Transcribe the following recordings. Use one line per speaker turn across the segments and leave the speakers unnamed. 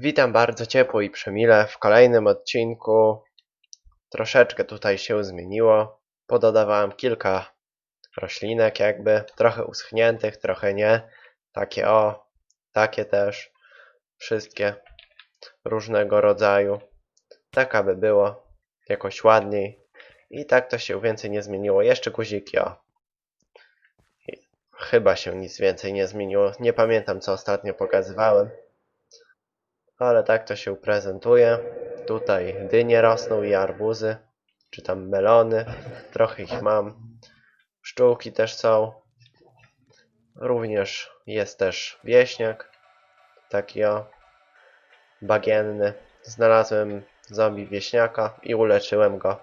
Witam bardzo ciepło i przemile w kolejnym odcinku. Troszeczkę tutaj się zmieniło. Pododawałem kilka roślinek jakby, trochę uschniętych, trochę nie. Takie o, takie też. Wszystkie różnego rodzaju. Tak aby było jakoś ładniej. I tak to się więcej nie zmieniło. Jeszcze guziki o. Chyba się nic więcej nie zmieniło. Nie pamiętam co ostatnio pokazywałem. Ale tak to się prezentuje. Tutaj dynie rosną i arbuzy, czy tam melony. Trochę ich mam. Pszczółki też są. Również jest też wieśniak. Taki o. Bagienny. Znalazłem zombie wieśniaka i uleczyłem go.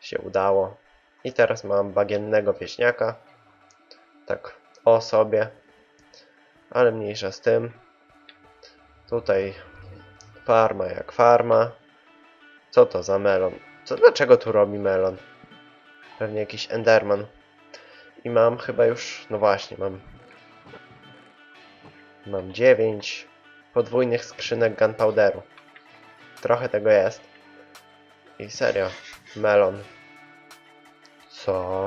Się udało. I teraz mam bagiennego wieśniaka. Tak o sobie. Ale mniejsza z tym. Tutaj farma jak farma. Co to za melon? Co, dlaczego tu robi melon? Pewnie jakiś enderman. I mam chyba już, no właśnie, mam mam 9 podwójnych skrzynek gunpowderu. Trochę tego jest. I serio, melon. Co?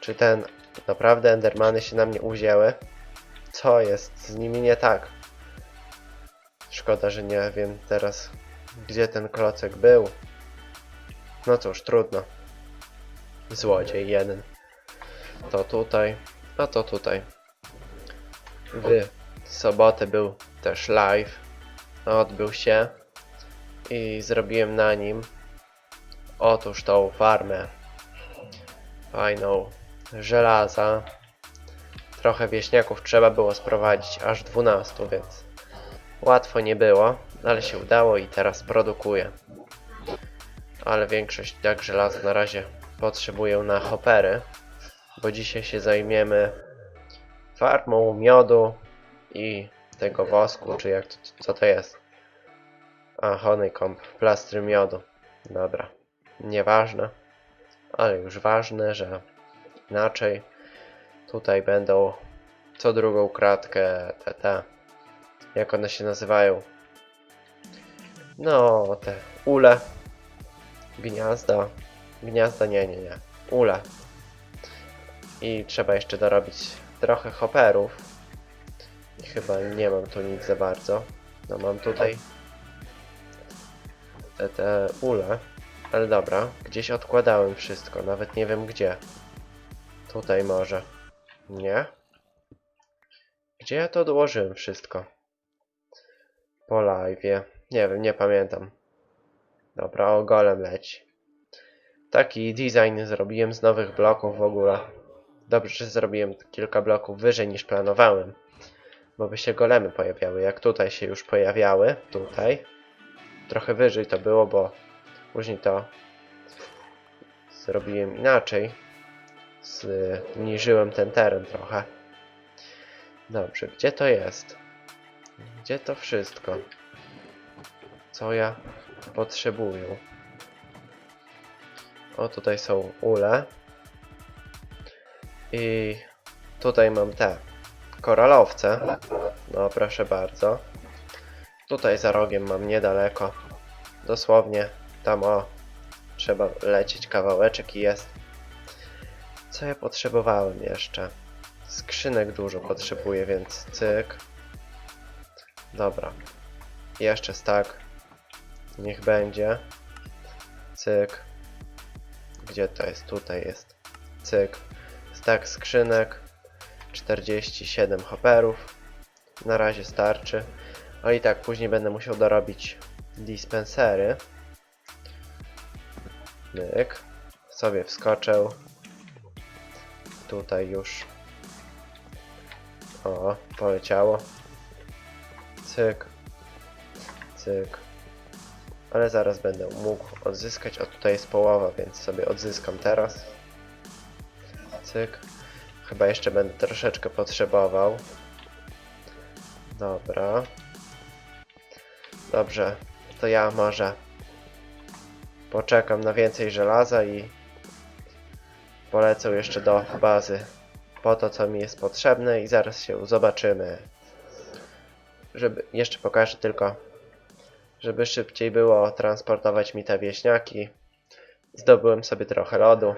Czy ten naprawdę endermany się na mnie uwzięły? Co jest z nimi nie tak? Szkoda, że nie wiem teraz, gdzie ten klocek był. No cóż, trudno. Złodziej jeden. To tutaj, a to tutaj. W sobotę był też live. Odbył się. I zrobiłem na nim otóż tą farmę. Fajną żelaza. Trochę wieśniaków trzeba było sprowadzić, aż 12, więc Łatwo nie było, ale się udało i teraz produkuję. Ale większość jak żelaza na razie potrzebuję na hopery, bo dzisiaj się zajmiemy farmą miodu i tego wosku, czy jak to, co to jest? A, honeycomb, plastry miodu. Dobra, nieważne, ale już ważne, że inaczej tutaj będą co drugą kratkę te jak one się nazywają. No, te ule. Gniazda. Gniazda, nie, nie, nie. Ule. I trzeba jeszcze dorobić trochę hopperów. I chyba nie mam tu nic za bardzo. No mam tutaj te, te ule. Ale dobra, gdzieś odkładałem wszystko, nawet nie wiem gdzie. Tutaj może. Nie? Gdzie ja to odłożyłem wszystko? Po live. Nie wiem, nie pamiętam. Dobra, o golem leci. Taki design zrobiłem z nowych bloków w ogóle. Dobrze, że zrobiłem kilka bloków wyżej niż planowałem. Bo by się golemy pojawiały, jak tutaj się już pojawiały. Tutaj. Trochę wyżej to było, bo później to zrobiłem inaczej. Zniżyłem ten teren trochę. Dobrze, gdzie to jest? Gdzie to wszystko? Co ja potrzebuję? O, tutaj są ule. I tutaj mam te koralowce. No, proszę bardzo. Tutaj za rogiem mam niedaleko. Dosłownie tam o. Trzeba lecieć kawałeczek i jest. Co ja potrzebowałem jeszcze? Skrzynek dużo potrzebuję, więc cyk. Dobra. Jeszcze stack. Niech będzie. Cyk. Gdzie to jest? Tutaj jest. Cyk. Stack skrzynek. 47 hopperów. Na razie starczy. Ale i tak później będę musiał dorobić dispensery. Myk. Sobie wskoczę. Tutaj już. O, poleciało. Cyk. Cyk. Ale zaraz będę mógł odzyskać. O, tutaj jest połowa, więc sobie odzyskam teraz. Cyk. Chyba jeszcze będę troszeczkę potrzebował. Dobra. Dobrze. To ja może poczekam na więcej żelaza i polecę jeszcze do bazy po to, co mi jest potrzebne i zaraz się zobaczymy. Żeby jeszcze pokażę tylko, żeby szybciej było transportować mi te wieśniaki. Zdobyłem sobie trochę lodu.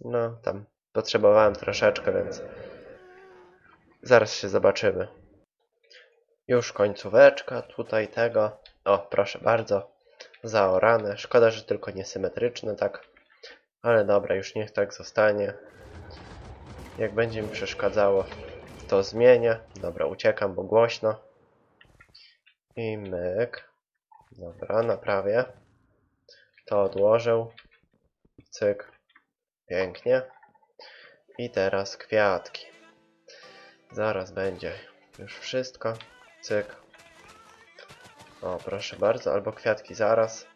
No, tam potrzebowałem troszeczkę, więc zaraz się zobaczymy. Już końcóweczka tutaj tego. O, proszę bardzo. Zaorane. Szkoda, że tylko niesymetryczne, tak. Ale dobra, już niech tak zostanie. Jak będzie mi przeszkadzało, to zmienię. Dobra, uciekam, bo głośno. I myk. Dobra, naprawię. To odłożę. Cyk. Pięknie. I teraz kwiatki. Zaraz będzie już wszystko. Cyk. O, proszę bardzo, albo kwiatki zaraz.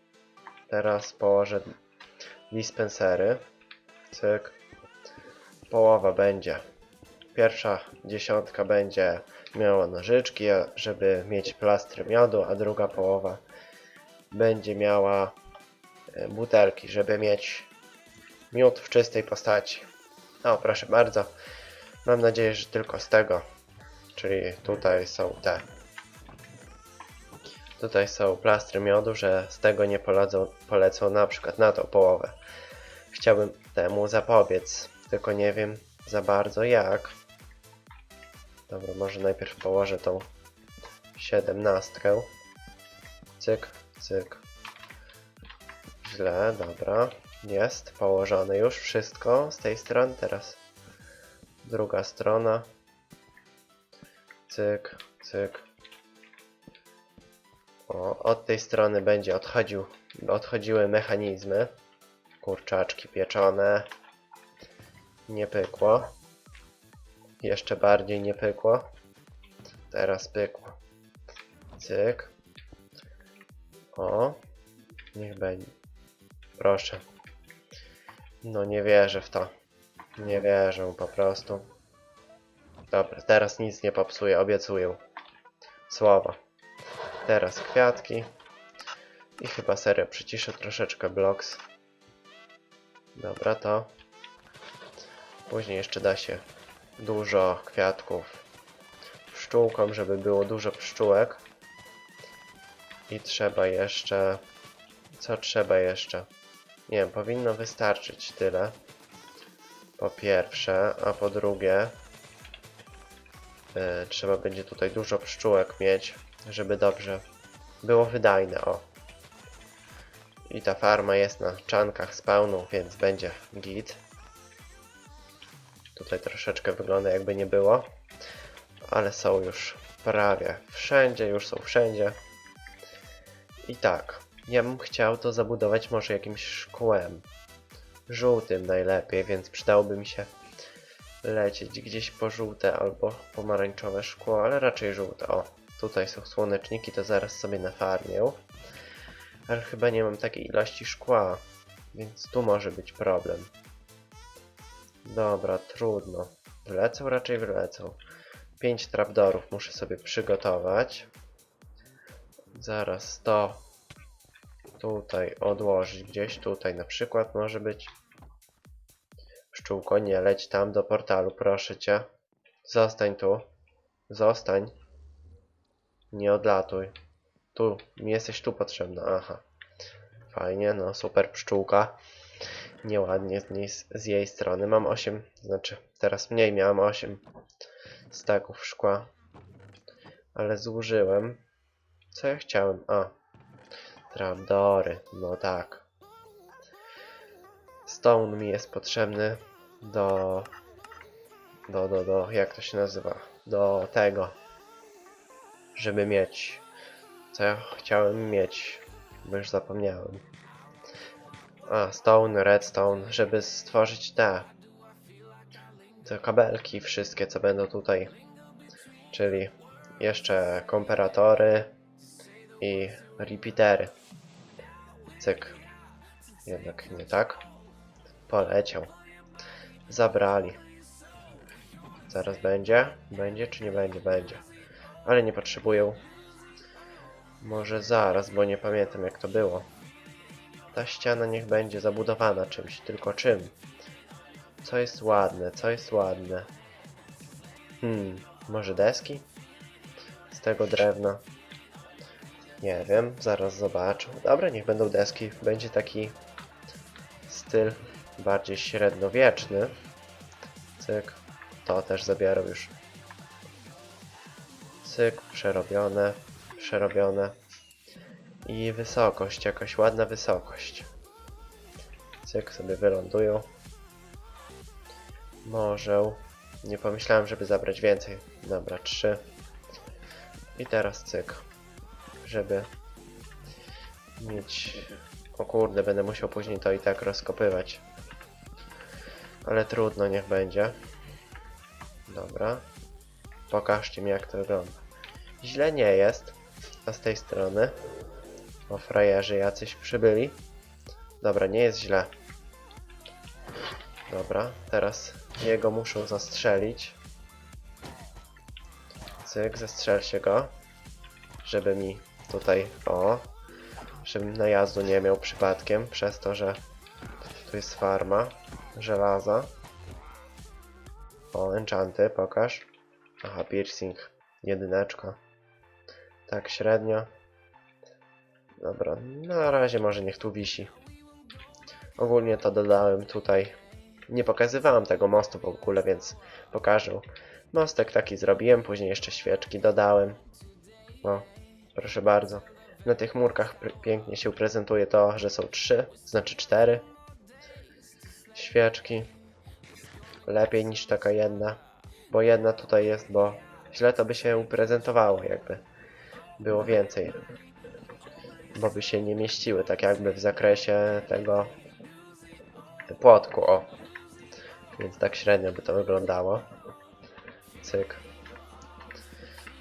Teraz położę dispensery. Cyk. Połowa będzie. Pierwsza dziesiątka będzie miała nożyczki, żeby mieć plastry miodu, a druga połowa będzie miała e, butelki, żeby mieć miód w czystej postaci. O, proszę bardzo. Mam nadzieję, że tylko z tego. Czyli tutaj są te. Tutaj są plastry miodu, że z tego nie polecą, polecą na przykład na tą połowę. Chciałbym temu zapobiec, tylko nie wiem za bardzo jak. Dobra, może najpierw położę tą siedemnastkę. Cyk, cyk. Źle, dobra. Jest położone już wszystko z tej strony. Teraz druga strona. Cyk, cyk. O, od tej strony będzie odchodził, odchodziły mechanizmy. Kurczaczki pieczone. Nie pykło. Jeszcze bardziej nie pykło. Teraz pykło. Cyk. O. Niech będzie. Proszę. No nie wierzę w to. Nie wierzę po prostu. Dobra, teraz nic nie popsuję, obiecuję. Słowa. Teraz kwiatki. I chyba serio przyciszę troszeczkę bloks. Dobra, to. Później jeszcze da się dużo kwiatków pszczółkom, żeby było dużo pszczółek. I trzeba jeszcze... Co trzeba jeszcze? Nie wiem, powinno wystarczyć tyle. Po pierwsze, a po drugie... y, trzeba będzie tutaj dużo pszczółek mieć, żeby dobrze było wydajne, o. I ta farma jest na czankach spawnu, więc będzie git. Tutaj troszeczkę wygląda jakby nie było. Ale są już prawie wszędzie, już są wszędzie. I tak, ja bym chciał to zabudować może jakimś szkłem. Żółtym najlepiej, więc przydałoby mi się lecieć gdzieś po żółte albo pomarańczowe szkło, ale raczej żółte. O, tutaj są słoneczniki, to zaraz sobie nafarmię. Ale chyba nie mam takiej ilości szkła, więc tu może być problem. Dobra, trudno. Wlecą? Raczej wlecą. 5 trapdorów muszę sobie przygotować. Zaraz to tutaj odłożyć gdzieś. Tutaj na przykład może być. Pszczółko, nie leć tam do portalu, proszę cię. Zostań tu. Zostań. Nie odlatuj. Tu, mi jesteś tu potrzebna, aha. Fajnie, no super pszczółka. Nieładnie z, niej, z jej strony. Mam 8, znaczy teraz mniej miałem 8 staków szkła. Ale zużyłem. Co ja chciałem? A. Trapdory, no tak. Stone mi jest potrzebny do... Do, do, do, jak to się nazywa? Do tego. Żeby mieć... Co ja chciałem mieć? Bo już zapomniałem. A, stone, redstone, żeby stworzyć te... Te kabelki wszystkie, co będą tutaj. Czyli jeszcze komparatory i repeatery. Cyk. Jednak nie tak. Poleciał. Zabrali. Zaraz będzie? Będzie czy nie będzie? Będzie. Ale nie potrzebują. Może zaraz, bo nie pamiętam jak to było. Ta ściana niech będzie zabudowana czymś, tylko czym? Co jest ładne, co jest ładne? Hmm, może deski? Z tego drewna? Nie wiem, zaraz zobaczę. Dobra, niech będą deski. Będzie taki styl bardziej średniowieczny. Cyk. To też zabieram już. Cyk, przerobione, przerobione. I wysokość, jakaś ładna wysokość. Cyk, sobie wylądują. Może. Nie pomyślałem, żeby zabrać więcej. Dobra, trzy. I teraz cyk. Żeby mieć... O kurde, będę musiał później to i tak rozkopywać. Ale trudno, niech będzie. Dobra. Pokażcie mi jak to wygląda. Źle nie jest. A z tej strony. O frajerzy jacyś przybyli. Dobra, nie jest źle. Dobra, teraz jego muszą zastrzelić. Cyk, zastrzelcie go. Żeby mi tutaj, o, żebym najazdu nie miał przypadkiem, przez to, że tu jest farma żelaza. O, enchanty, pokaż. Aha, piercing, jedyneczka. Tak, średnio. Dobra, na razie może niech tu wisi. Ogólnie to dodałem tutaj. Nie pokazywałem tego mostu w ogóle, więc pokażę. Mostek taki zrobiłem, później jeszcze świeczki dodałem. O, proszę bardzo. Na tych murkach pięknie się prezentuje to, że są trzy, znaczy cztery świeczki. Lepiej niż taka jedna. Bo jedna tutaj jest, bo źle to by się prezentowało, jakby było więcej. Bo by się nie mieściły, tak jakby w zakresie tego płotku, o. Więc tak średnio by to wyglądało. Cyk.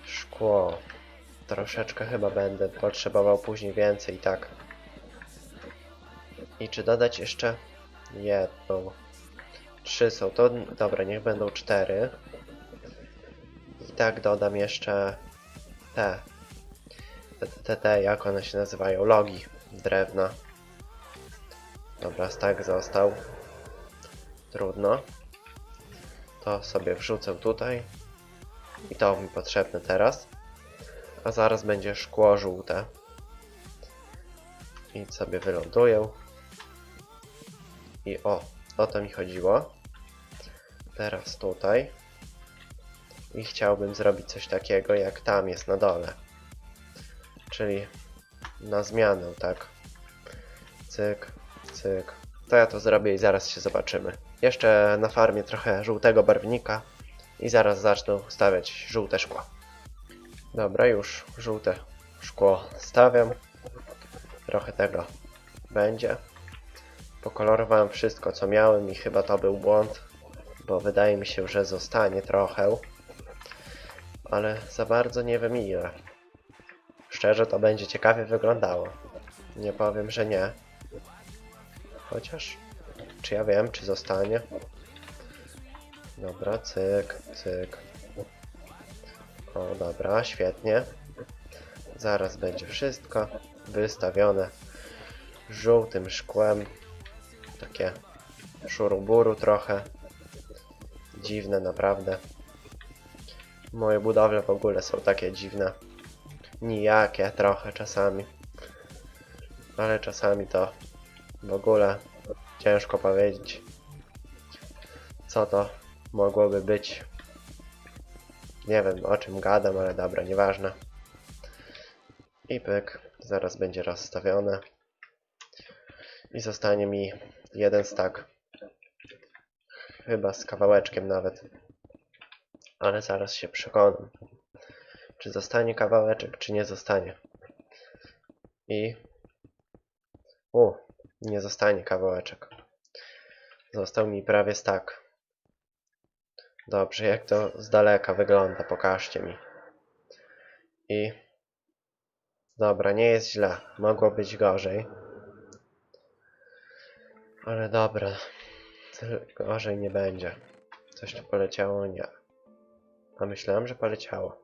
Szkło. Troszeczkę chyba będę potrzebował później więcej, tak. I czy dodać jeszcze jedną? Trzy są to. Dobra, niech będą cztery. I tak dodam jeszcze te. Te, te jak one się nazywają? Logi drewna. Dobra, tak został. Trudno. To sobie wrzucę tutaj. I to mi potrzebne teraz. A zaraz będzie szkło żółte. I sobie wyląduję. I o, o to mi chodziło. Teraz tutaj. I chciałbym zrobić coś takiego, jak tam jest na dole. Czyli na zmianę, tak? Cyk, cyk. To ja to zrobię i zaraz się zobaczymy. Jeszcze na farmie trochę żółtego barwnika i zaraz zacznę stawiać żółte szkło. Dobra, już żółte szkło stawiam. Trochę tego będzie. Pokolorowałem wszystko co miałem i chyba to był błąd, bo wydaje mi się, że zostanie trochę. Ale za bardzo nie wiem ile. Szczerze to będzie ciekawie wyglądało. Nie powiem, że nie. Chociaż, czy ja wiem, czy zostanie? Dobra, cyk, cyk. O, dobra, świetnie. Zaraz będzie wszystko wystawione żółtym szkłem. Takie szuruburu trochę. Dziwne naprawdę. Moje budowle w ogóle są takie dziwne. Nijakie trochę czasami. Ale czasami to w ogóle ciężko powiedzieć, co to mogłoby być. Nie wiem o czym gadam, ale dobra, nieważne. I pyk, zaraz będzie rozstawione. I zostanie mi jeden stack. Chyba z kawałeczkiem nawet. Ale zaraz się przekonam. Czy zostanie kawałeczek, czy nie zostanie. I... U, nie zostanie kawałeczek. Został mi prawie stack. Dobrze, jak to z daleka wygląda, pokażcie mi. I... Dobra, nie jest źle. Mogło być gorzej. Ale dobra. Gorzej nie będzie. Coś tu poleciało? Nie. A myślałem, że poleciało.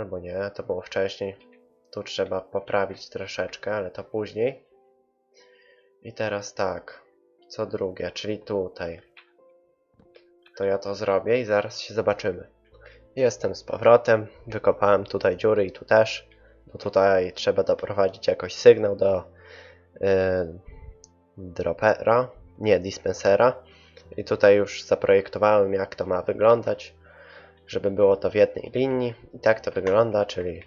Albo nie, to było wcześniej. Tu trzeba poprawić troszeczkę, ale to później. I teraz tak. Co drugie, czyli tutaj. To ja to zrobię i zaraz się zobaczymy. Jestem z powrotem. Wykopałem tutaj dziury i tu też. Bo tutaj trzeba doprowadzić jakoś sygnał do yy, dropera, nie dispensera. I tutaj już zaprojektowałem jak to ma wyglądać, żeby było to w jednej linii. I tak to wygląda, czyli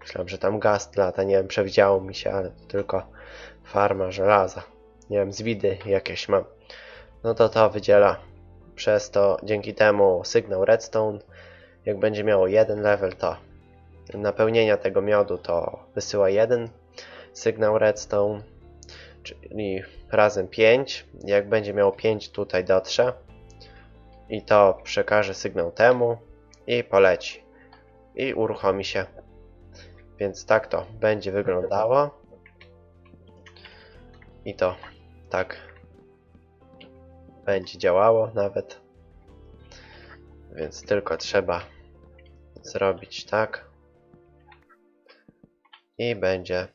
myślałem, że tam gaz lata, nie wiem, przewidziało mi się, ale to tylko farma żelaza. Nie wiem, zwidy jakieś mam. No to to wydziela przez to, dzięki temu sygnał redstone, jak będzie miało jeden level, to napełnienia tego miodu to wysyła jeden sygnał redstone, czyli razem 5. Jak będzie miało 5 tutaj dotrze i to przekaże sygnał temu i poleci i uruchomi się. Więc tak to będzie wyglądało. I to tak będzie działało nawet. Więc tylko trzeba zrobić tak. I będzie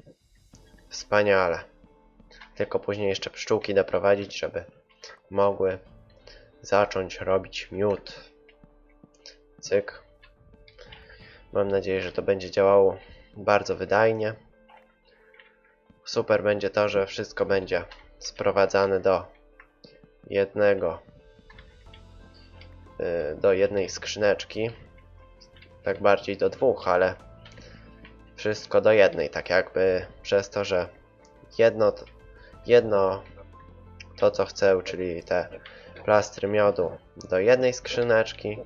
wspaniale. Tylko później jeszcze pszczółki doprowadzić, żeby mogły zacząć robić miód. Cyk. Mam nadzieję, że to będzie działało bardzo wydajnie. Super będzie to, że wszystko będzie sprowadzane do jednego y, do jednej skrzyneczki tak bardziej do dwóch, ale wszystko do jednej, tak jakby przez to, że jedno, jedno to co chcę, czyli te plastry miodu do jednej skrzyneczki,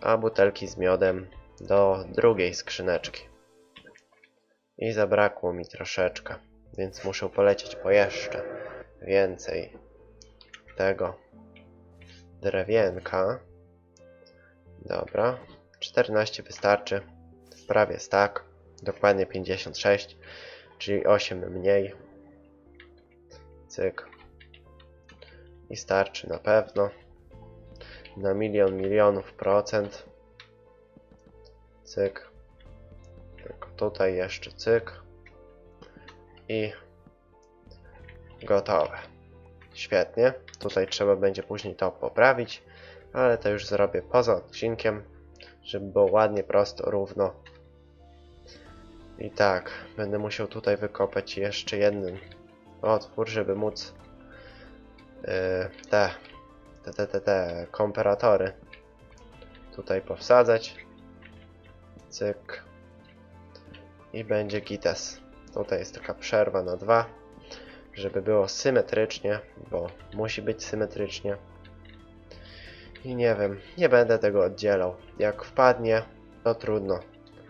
a butelki z miodem do drugiej skrzyneczki. I zabrakło mi troszeczkę, więc muszę polecieć po jeszcze więcej tego drewienka. Dobra, 14 wystarczy. Prawie tak. Dokładnie 56, czyli 8 mniej. Cyk. I starczy na pewno. Na milion milionów procent. Cyk. Tylko tutaj jeszcze cyk. I gotowe. Świetnie. Tutaj trzeba będzie później to poprawić, ale to już zrobię poza odcinkiem, żeby było ładnie, prosto, równo. I tak, będę musiał tutaj wykopać jeszcze jeden otwór, żeby móc te, te, te, te, te komparatory tutaj powsadzać. Cyk. I będzie gites. Tutaj jest taka przerwa na dwa żeby było symetrycznie, bo musi być symetrycznie. I nie wiem, nie będę tego oddzielał. Jak wpadnie, to trudno.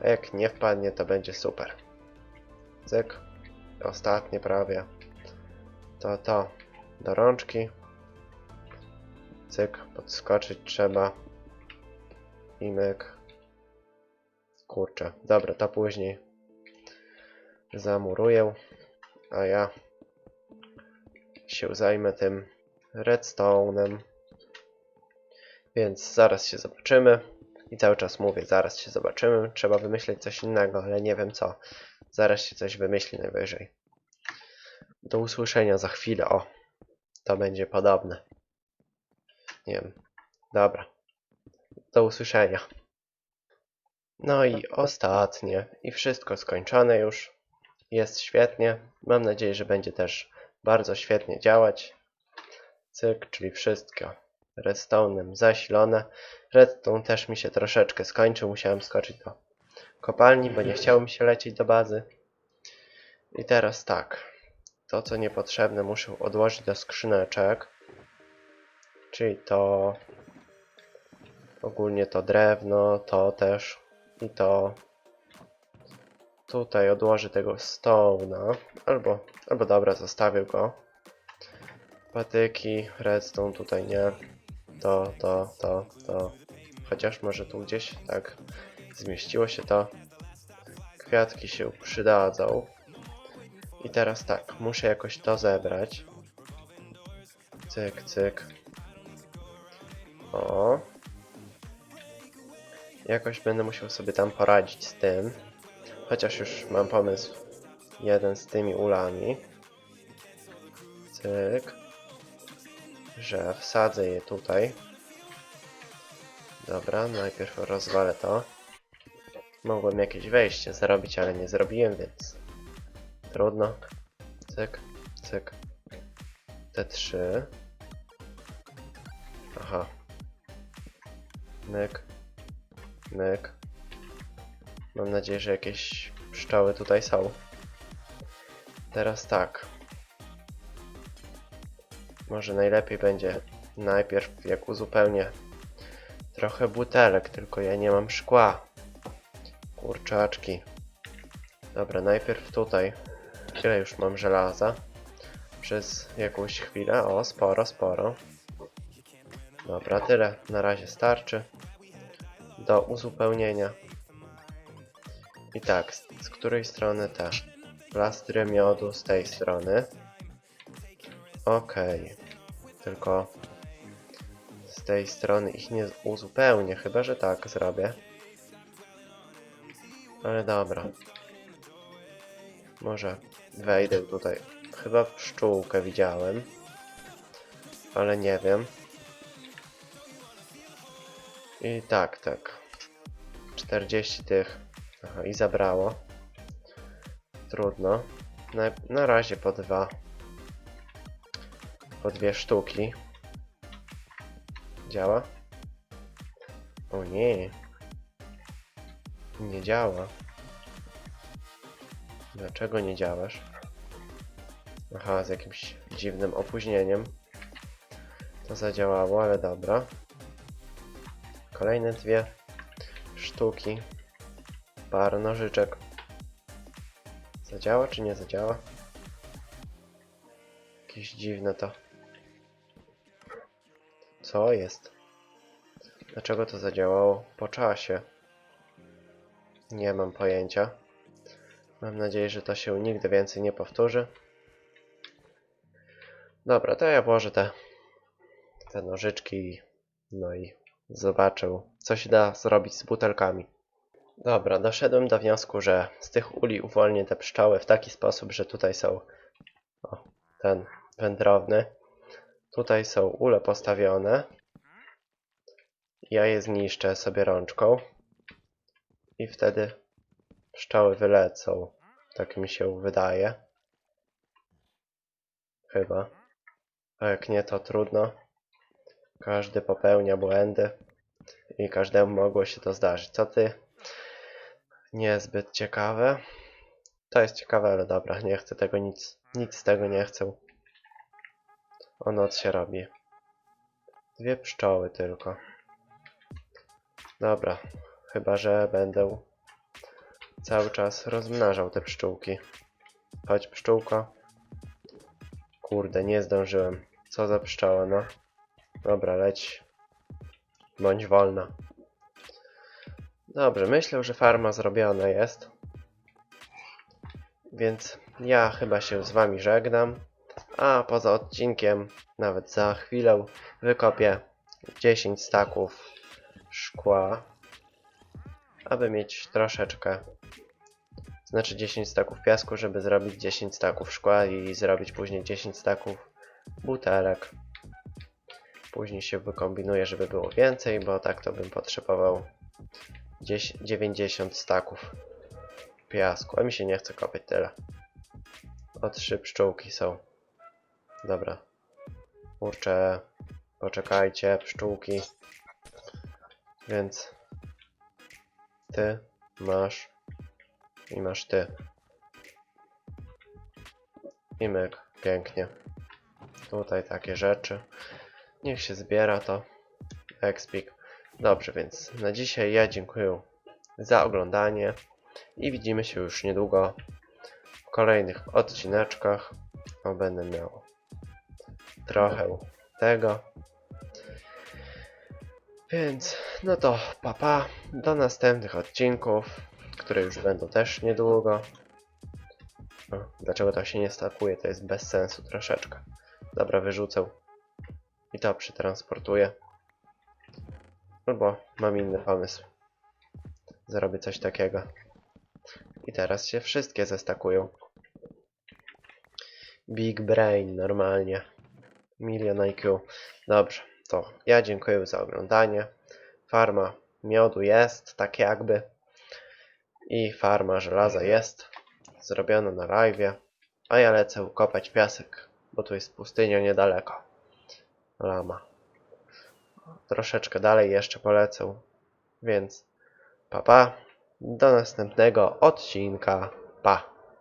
A jak nie wpadnie, to będzie super. Cyk. Ostatnie prawie. To to. Do rączki. Cyk. Podskoczyć trzeba. I myk. Kurczę. Dobra, to później zamuruję. A ja się zajmę tym redstone'em. Więc zaraz się zobaczymy. I cały czas mówię, zaraz się zobaczymy. Trzeba wymyślić coś innego, ale nie wiem co. Zaraz się coś wymyśli najwyżej. Do usłyszenia za chwilę. O, to będzie podobne. Nie wiem. Dobra. Do usłyszenia. No i ostatnie. I wszystko skończone już. Jest świetnie. Mam nadzieję, że będzie też bardzo świetnie działać. Cyk, czyli wszystko redstone'em zasilone. Redstone też mi się troszeczkę skończył, musiałem skoczyć do kopalni, bo nie chciało mi się lecieć do bazy. I teraz tak, to co niepotrzebne muszę odłożyć do skrzyneczek, czyli to ogólnie to drewno, to też i to tutaj odłożę tego stone'a, albo, albo dobra, zostawię go. Patyki, redstone tutaj nie, to, to, to, to. Chociaż może tu gdzieś tak zmieściło się to. Kwiatki się przydadzą. I teraz tak, muszę jakoś to zebrać. Cyk, cyk. O. Jakoś będę musiał sobie tam poradzić z tym. Chociaż już mam pomysł. Jeden z tymi ulami. Cyk. Że wsadzę je tutaj. Dobra, najpierw rozwalę to. Mogłem jakieś wejście zrobić, ale nie zrobiłem, więc trudno. Cyk, cyk. Te trzy. Aha. Myk. Myk. Mam nadzieję, że jakieś pszczoły tutaj są. Teraz tak. Może najlepiej będzie najpierw jak uzupełnię trochę butelek, tylko ja nie mam szkła. Kurczaczki. Dobra, najpierw tutaj. Ile już mam żelaza? Przez jakąś chwilę. O, sporo, sporo. Dobra, tyle na razie starczy do uzupełnienia. I tak, z, z której strony te plastry miodu? Z tej strony. Okej. Tylko z tej strony ich nie uzupełnię, chyba że tak zrobię. Ale dobra. Może wejdę tutaj. Chyba pszczółkę widziałem. Ale nie wiem. I tak, tak. 40 tych. Aha, i zabrało. Trudno. Na, na razie po dwa. Po dwie sztuki. Działa? O nie. Nie działa. Dlaczego nie działasz? Aha, z jakimś dziwnym opóźnieniem. To zadziałało, ale dobra. Kolejne dwie sztuki. Parę nożyczek. Zadziała czy nie zadziała? Jakieś dziwne to. Co jest? Dlaczego to zadziałało po czasie? Nie mam pojęcia. Mam nadzieję, że to się nigdy więcej nie powtórzy. Dobra, to ja włożę te, te nożyczki no i zobaczę, co się da zrobić z butelkami. Dobra, doszedłem do wniosku, że z tych uli uwolnię te pszczoły w taki sposób, że tutaj są o, ten wędrowny. Tutaj są ule postawione. Ja je zniszczę sobie rączką. I wtedy pszczoły wylecą. Tak mi się wydaje. Chyba. A jak nie, to trudno. Każdy popełnia błędy. I każdemu mogło się to zdarzyć. Co ty? Niezbyt ciekawe. To jest ciekawe, ale dobra, nie chcę tego nic. Nic z tego nie chcę. O noc się robi. Dwie pszczoły tylko. Dobra, chyba że będę cały czas rozmnażał te pszczółki. Chodź pszczółko. Kurde, nie zdążyłem. Co za pszczoła, no. Dobra, leć. Bądź wolna. Dobrze, myślę, że farma zrobiona jest. Więc ja chyba się z wami żegnam. A poza odcinkiem, nawet za chwilę, wykopię 10 staków szkła, aby mieć troszeczkę, znaczy 10 staków piasku, żeby zrobić 10 staków szkła i zrobić później 10 staków butelek. Później się wykombinuje, żeby było więcej, bo tak to bym potrzebował 10, 90 staków piasku, a mi się nie chce kopić tyle. O trzy pszczółki są. Dobra. Kurczę, poczekajcie, pszczółki. Więc ty masz i masz ty. I myk, pięknie. Tutaj takie rzeczy. Niech się zbiera to. Expik. Dobrze, więc na dzisiaj ja dziękuję za oglądanie i widzimy się już niedługo w kolejnych odcineczkach. O, będę miał trochę tego. Więc no to papa, do następnych odcinków, które już będą też niedługo. Dlaczego to się nie stakuje? To jest bez sensu troszeczkę. Dobra, wyrzucę i to przetransportuję. Albo mam inny pomysł. Zrobię coś takiego. I teraz się wszystkie zestakują. Big Brain, normalnie. Milion IQ. Dobrze, to ja dziękuję za oglądanie. Farma miodu jest, tak jakby. I farma żelaza jest. Zrobiona na live. A ja lecę ukopać piasek, bo tu jest pustynia niedaleko. Lama. Troszeczkę dalej jeszcze polecę. Więc pa pa. Do następnego odcinka. Pa.